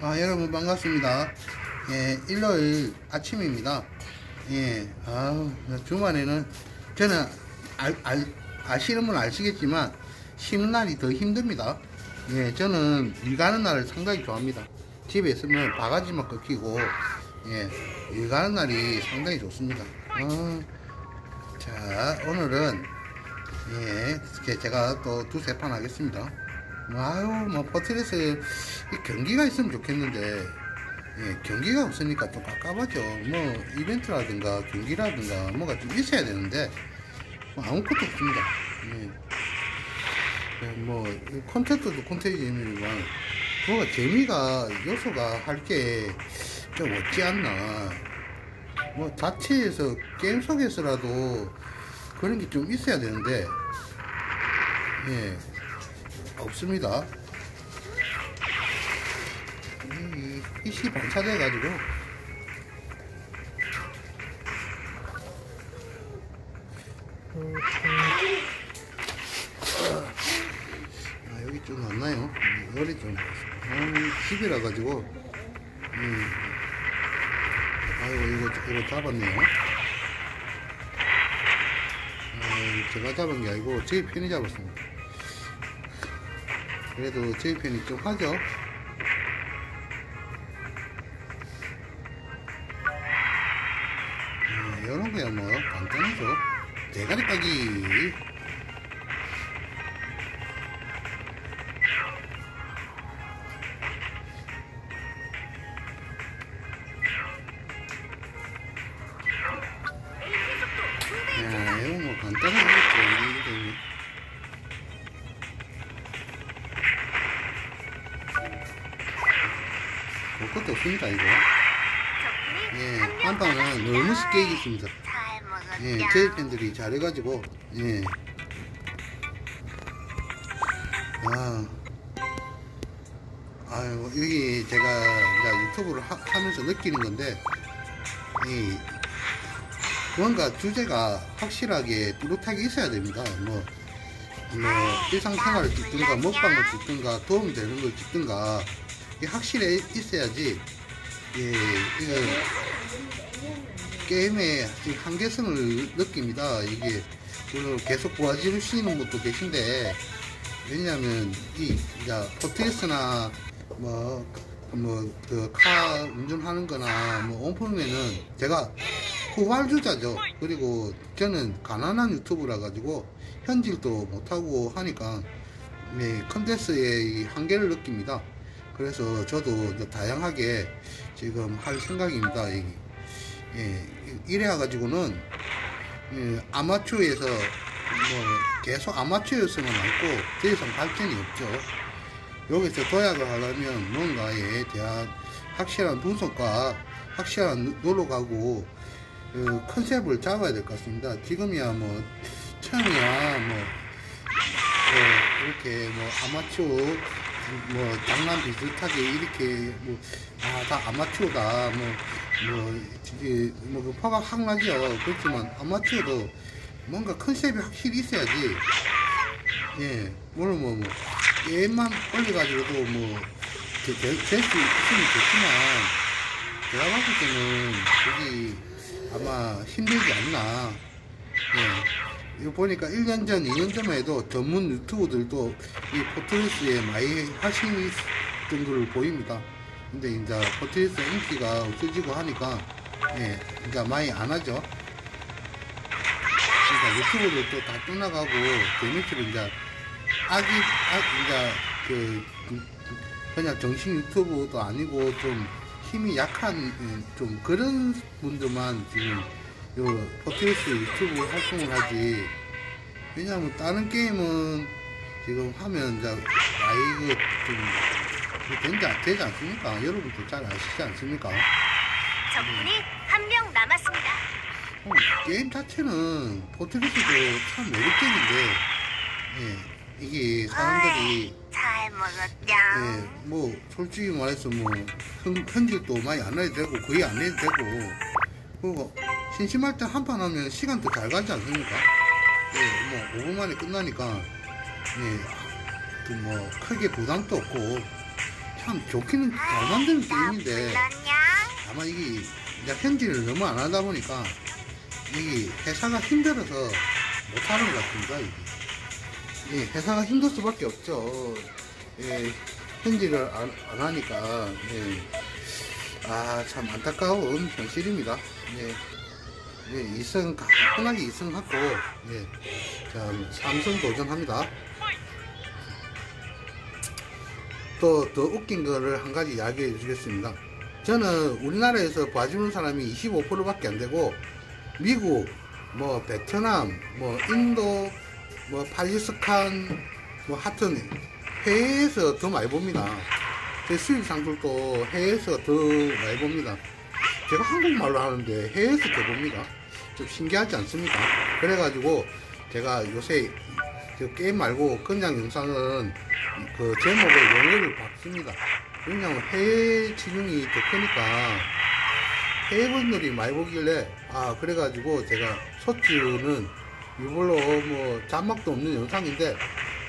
아, 여러분 반갑습니다. 예, 일요일 아침입니다. 예, 아, 주말에는 저는 알, 알, 아시는 분 아시겠지만 쉬는 날이 더 힘듭니다. 예, 저는 일 가는 날을 상당히 좋아합니다. 집에 있으면 바가지만 꺾이고 예, 일 가는 날이 상당히 좋습니다. 아, 자, 오늘은 예, 제가 또 두세 판 하겠습니다. 뭐, 아유, 뭐, 이 경기가 있으면 좋겠는데, 예, 경기가 없으니까 좀 깝깝하죠. 뭐, 이벤트라든가, 경기라든가, 뭐가 좀 있어야 되는데, 뭐 아무것도 없습니다. 예. 예, 뭐, 이 콘텐츠도 콘텐츠이지만, 뭐가 재미가, 요소가 할 게 좀 없지 않나. 뭐, 자체에서, 게임 속에서라도 그런 게 좀 있어야 되는데, 예. 없습니다. 이 PC 반차돼 가지고 아 여기 좀 왔나요? 열이 좀 아, 집이라 가지고 음. 아이고 이거 이거 잡았네요. 아, 제가 잡은 게 아니고 제 편이 잡았습니다. 그래도 제 편이 좀 하죠. 음, 이런 거야 뭐 간단하죠. 대가리 까기. 볼 것도 없습니다 이거 예, 한 방은 너무 쉽게 이겼습니다 잘 예? 제 팬들이 잘해가지고 예. 아, 아유 여기 제가 이제 유튜브를 하, 하면서 느끼는 건데 이 뭔가 주제가 확실하게 뚜렷하게 있어야 됩니다. 뭐, 뭐 일상생활을 찍든가 먹방을 찍든가 도움 되는 걸 찍든가 확실해 있어야지 예, 이거 게임의 한계성을 느낍니다. 이게 물론 계속 도와주시는 분도 계신데 왜냐하면 이 포트리스나 뭐 뭐그카 운전하는-거나 뭐 온품에는 제가 후발주자죠. 그리고 저는 가난한 유튜브라 가지고 현질도 못하고 하니까 네, 컨텐츠의 이 한계를 느낍니다. 그래서 저도 다양하게 지금 할 생각입니다. 이- 예, 이래 가지고는 예, 아마추어에서 뭐 계속 아마추어였으면 않고 더 이상 발전이 없죠. 여기서 도약을 하려면 뭔가에 대한 확실한 분석과 확실한 노력하고 그 컨셉을 잡아야 될 것 같습니다. 지금이야 뭐 처음이야 뭐, 뭐 이렇게 뭐 아마추어 뭐 장난 비슷하게 이렇게 뭐 아 다 아마추어다 뭐뭐 이게 뭐그 화가 확 나죠. 그렇지만 아마추어도 뭔가 컨셉이 확실히 있어야지. 예, 물론 뭐, 뭐 게임만 올려가지고도 뭐 될수 있으면 좋지만 제가 봤을 때는 그게 아마 힘들지 않나. 예. 이거 보니까 1년 전, 2년 전만 해도 전문 유튜브들도 이 포트리스에 많이 하신 정도를 보입니다. 근데 이제 포트리스 인기가 없어지고 하니까, 예, 이제 많이 안 하죠. 그러니까 유튜브도 또다 끝나가고, 재미치로 이제, 아기, 아, 이제, 그, 그냥 정식 유튜브도 아니고 좀 힘이 약한, 예, 좀 그런 분들만 지금 요 포트리스 유튜브 활동을 하지. 왜냐면 다른 게임은 지금 하면 이제 나이가 좀 되지, 않- 되지 않습니까? 여러분도 잘 아시지 않습니까? 적군이 한 명 남았습니다. 어, 게임 자체는 포트리스도 참 매력적인데, 예, 이게 사람들이, 잘 먹었냐? 예, 뭐, 솔직히 말해서 뭐, 편, 편집도 많이 안 해도 되고, 거의 안 해도 되고, 그리고 심심할 때 한 판 하면 시간도 잘 가지 않습니까? 예, 뭐, 5분 만에 끝나니까, 예, 그 뭐, 크게 부담도 없고, 참 좋기는 잘 만드는 게임인데? 아마 이게 이제 현질을 너무 안 하다 보니까 이게 회사가 힘들어서 못하는 것 같습니다. 이게. 예, 회사가 힘들 수밖에 없죠. 예, 현질을 안, 안 하니까 예. 아참 안타까운 현실입니다. 예. 예, 2승 편하게 2승 하고 예, 자 3승 도전합니다. 또 더 웃긴 거를 한 가지 이야기해 주겠습니다. 저는 우리나라에서 봐주는 사람이 25%밖에 안 되고 미국, 뭐 베트남, 뭐 인도, 뭐 팔리스칸, 뭐 하여튼 해외에서 더 많이 봅니다. 제 수입 상들도 해외에서 더 많이 봅니다. 제가 한국말로 하는데 해외에서 더 봅니다. 좀 신기하지 않습니까? 그래가지고 제가 요새 저 게임 말고 그냥 영상은 그 제목을 영어를 바꿉니다. 왜냐면 해외 지능이 더 크니까 해외 분들이 많이 보길래 아 그래가지고 제가 소치는 이걸로 뭐 자막도 없는 영상인데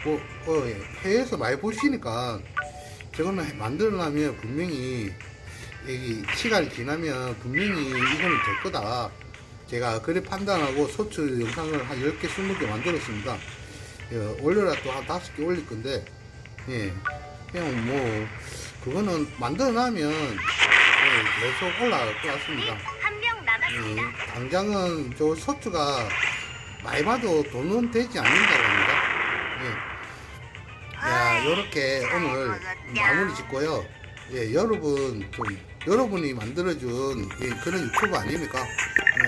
뭐 어, 예, 해외에서 많이 보시니까 저거는 만들어나면 분명히 이 시간이 지나면 분명히 이거는 될 거다. 제가 그래 판단하고 소츠 영상을 한 10개, 20개 만들었습니다. 예, 올려라 또 한 5개 올릴 건데, 예, 그냥 뭐, 그거는 만들어나면, 예, 계속 올라갈 것 같습니다. 남았습니다. 예, 당장은 저 소츠가 많이 봐도 돈은 되지 않는다고 합니다. 예. 야, 요렇게 오늘 마무리 짓고요. 예, 여러분, 좀, 여러분이 만들어준 예, 그런 유튜브 아닙니까?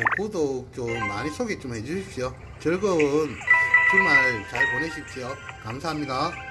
어, 구독 좀 많이 소개 좀 해주십시오. 즐거운 주말 잘 보내십시오. 감사합니다.